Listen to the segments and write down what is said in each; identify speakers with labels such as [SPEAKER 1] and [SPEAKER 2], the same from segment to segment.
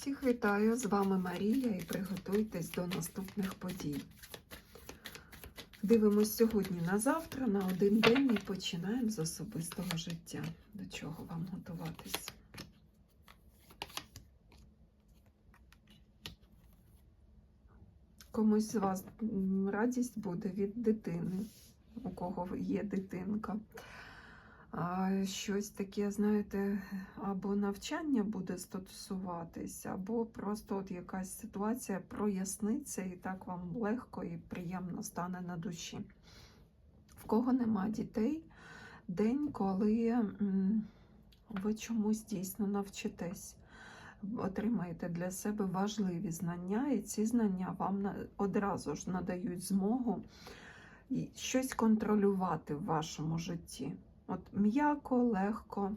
[SPEAKER 1] Всіх вітаю! З вами Марія і приготуйтесь до наступних подій. Дивимось сьогодні на завтра, на один день і починаємо з особистого життя. До чого вам готуватись? Комусь з вас радість буде від дитини, у кого є дитинка. Щось таке, знаєте, або навчання буде стосуватись, або просто от якась ситуація проясниться, і так вам легко і приємно стане на душі. В кого нема дітей, день, коли ви чомусь дійсно навчитесь, отримаєте для себе важливі знання, і ці знання вам одразу ж надають змогу щось контролювати в вашому житті. От м'яко, легко,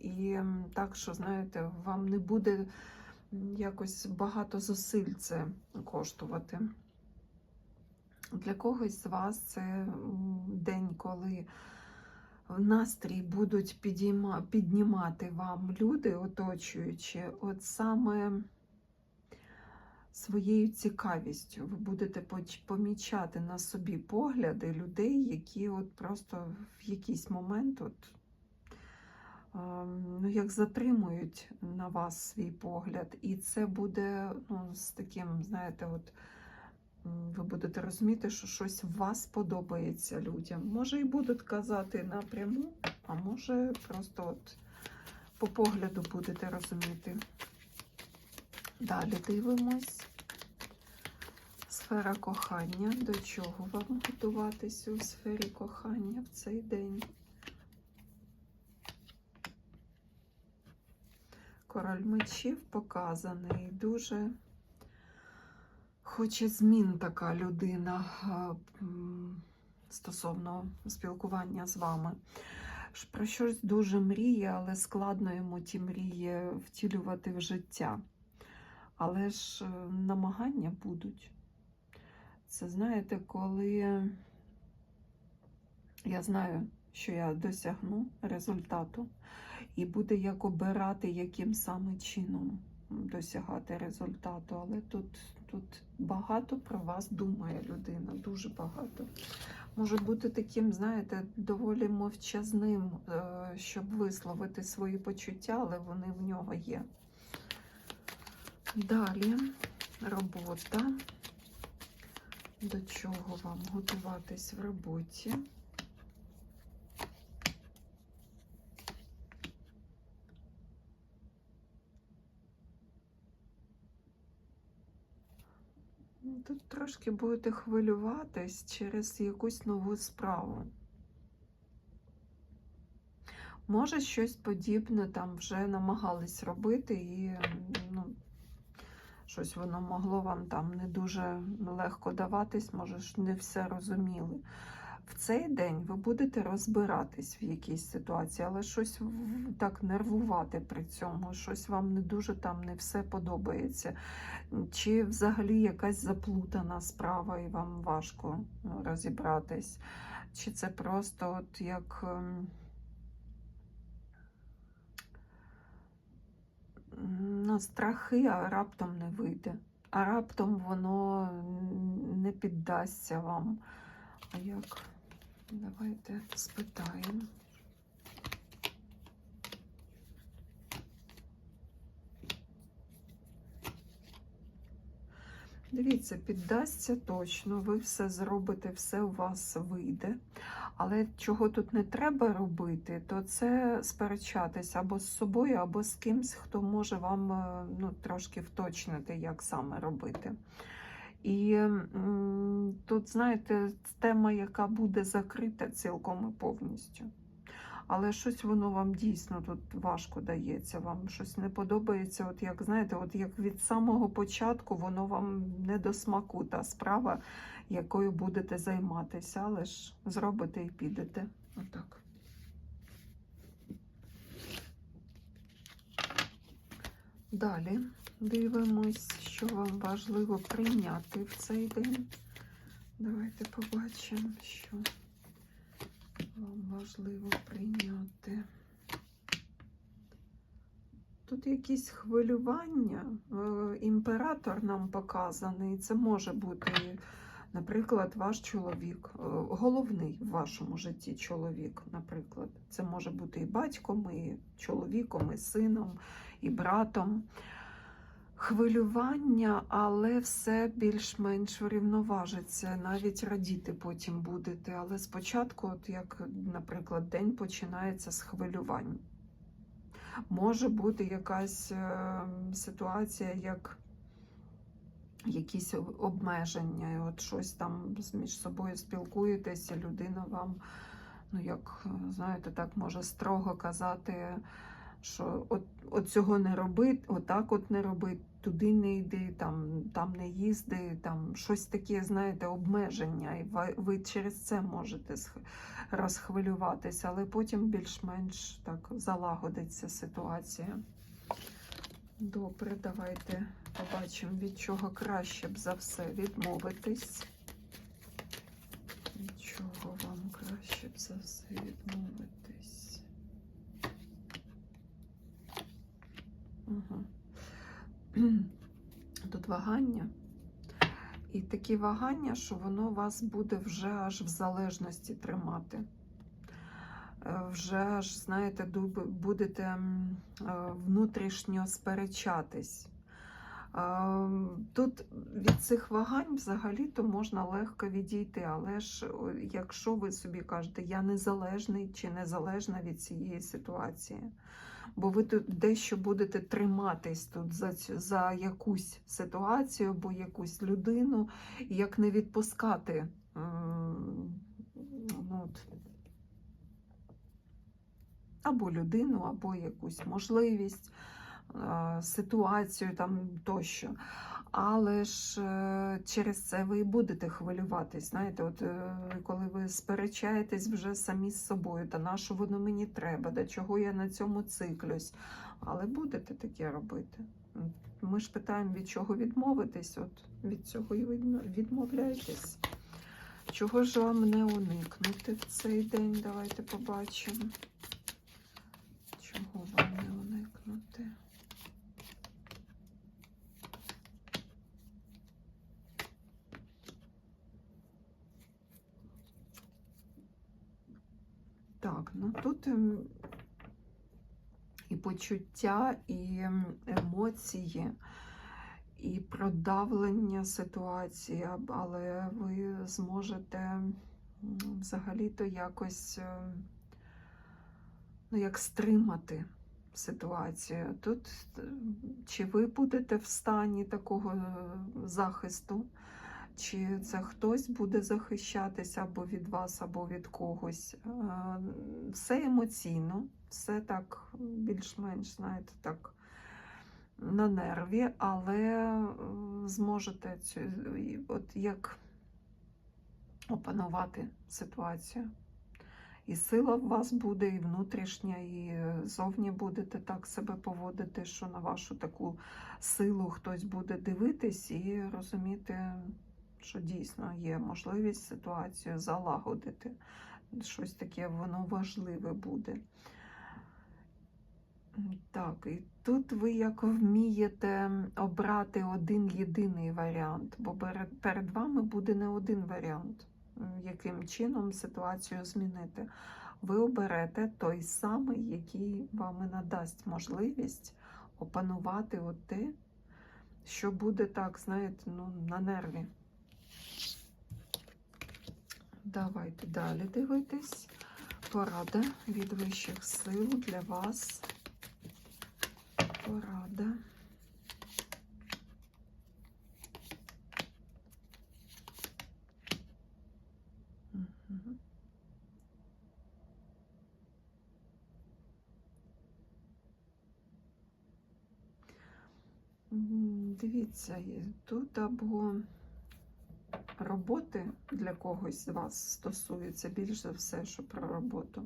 [SPEAKER 1] і так, що, знаєте, вам не буде якось багато зусиль це коштувати. Для когось з вас це день, коли настрій будуть підійма, піднімати вам люди, оточуючи, от саме своєю цікавістю. Ви будете помічати на собі погляди людей, які от просто в якийсь момент от, ну, як затримують на вас свій погляд. І це буде ну, з таким, знаєте, от. Ви будете розуміти, що щось в вас подобається людям. Може, і будуть казати напряму, а може, просто от по погляду будете розуміти. Далі дивимось. Сфера кохання. До чого вам готуватися у сфері кохання в цей день? Король мечів показаний. Дуже хоче змін така людина стосовно спілкування з вами. Про щось дуже мріє, але складно йому ті мрії втілювати в життя. Але ж е, намагання будуть. Це знаєте, коли я знаю, що я досягну результату, і буде як обирати, яким саме чином досягати результату. Але тут, тут багато про вас думає людина, дуже багато. Може бути таким, знаєте, доволі мовчазним, е, щоб висловити свої почуття, але вони в нього є. Далі робота. До чого вам готуватись в роботі? Ну, Тут трошки будете хвилюватись через якусь нову справу. Може, щось подібне там вже намагались робити, і щось воно могло вам там не дуже легко даватись, може не все розуміли. В цей день ви будете розбиратись в якійсь ситуації, але щось так нервувати при цьому, щось вам не дуже там не все подобається. Чи взагалі якась заплутана справа, і вам важко ну, розібратись, чи це просто от як. Ну, страхи, а раптом не вийде. А раптом воно не піддасться вам. А як? Давайте спитаємо. Дивіться, піддасться точно, ви все зробите, все у вас вийде. Але чого тут не треба робити, то це сперечатись або з собою, або з кимсь, хто може вам е, ну, трошки вточнити, як саме робити. І тут, знаєте, тема, яка буде закрита цілком і повністю. Але щось воно вам дійсно тут важко дається, вам щось не подобається. От як знаєте, от як від самого початку воно вам не до смаку та справа, якою будете займатися, але ж зробите і підете. Отак. Далі дивимось, що вам важливо прийняти в цей день. Давайте побачимо, що важливо прийняти. Тут якісь хвилювання. Е, Імператор нам показаний. Це може бути, наприклад, ваш чоловік, е, головний в вашому житті чоловік, наприклад. Це може бути і батьком, і чоловіком, і сином, і братом. Хвилювання, але все більш-менш врівноважиться. Навіть радіти потім будете. Але спочатку, от як, наприклад, день починається з хвилювань. Може бути якась е, ситуація, як якісь обмеження, от щось там між собою спілкуєтеся, людина вам, ну як знаєте, так може строго казати, що от, от цього не роби, отак от не роби, туди не йди, там, там не їзди, там щось таке, знаєте, обмеження, і ви, через це можете розхвилюватися, але потім більш-менш так залагодиться ситуація. Добре, давайте побачимо, від чого краще б за все відмовитись. Від чого вам краще б за все відмовитись? Угу. Тут вагання. І такі вагання, що воно вас буде вже аж в залежності тримати. Е, Вже аж, знаєте, будете е, внутрішньо сперечатись. Тут від цих вагань взагалі-то можна легко відійти, але ж якщо ви собі кажете, я незалежний чи незалежна від цієї ситуації, бо ви тут дещо будете триматись тут за, за якусь ситуацію або якусь людину, як не відпускати ну, або людину, або якусь можливість, ситуацію там тощо. Але ж е, через це ви і будете хвилюватись. Знаєте, от е, коли ви сперечаєтесь вже самі з собою, та на що воно мені треба, до чого я на цьому циклюсь. Але будете таке робити. Ми ж питаємо, від чого відмовитись, от від цього і відмо- відмовляйтесь. Чого ж вам не уникнути в цей день? Давайте побачимо. Чого вам не уникнути? Так, ну тут ем, і почуття, і ем, емоції, і продавлення ситуації, але ви зможете взагалі-то якось ем, ну, як стримати ситуацію. Тут чи ви будете в стані такого е, захисту, чи це хтось буде захищатися або від вас, або від когось. Все емоційно, все так більш-менш, знаєте, так на нерві, але зможете цю, от як опанувати ситуацію. І сила в вас буде, і внутрішня, і зовні будете так себе поводити, що на вашу таку силу хтось буде дивитись і розуміти, що дійсно є можливість ситуацію залагодити. Щось таке воно важливе буде. Так, і тут ви як вмієте обрати один єдиний варіант, бо перед, вами буде не один варіант, яким чином ситуацію змінити. Ви оберете той самий, який вам надасть можливість опанувати от те, що буде так, знаєте, ну, на нерві. Давайте далі дивитись. Порада від вищих сил для вас. Порада. Дивіться, тут або роботи для когось з вас стосується більш за все, що про роботу,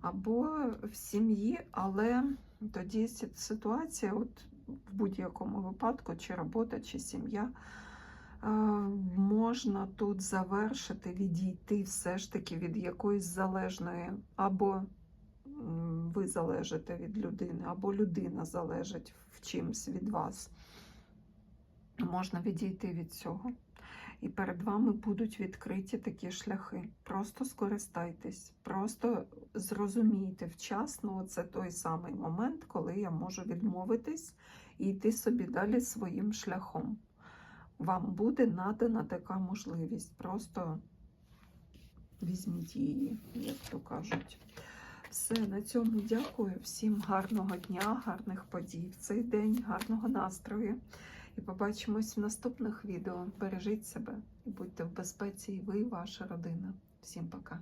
[SPEAKER 1] або в сім'ї, але тоді ситуація, от в будь-якому випадку, чи робота, чи сім'я, е, можна тут завершити, відійти все ж таки від якоїсь залежної або ви залежите від людини, або людина залежить в чимсь від вас. Можна відійти від цього. І перед вами будуть відкриті такі шляхи. Просто скористайтесь, просто зрозумійте вчасно, це той самий момент, коли я можу відмовитись і йти собі далі своїм шляхом. Вам буде надана така можливість. Просто візьміть її, як то кажуть. Все, на цьому дякую. Всім гарного дня, гарних подій в цей день, гарного настрою. І побачимось в наступних відео. Бережіть себе і будьте в безпеці, і ви, і ваша родина. Всім пока.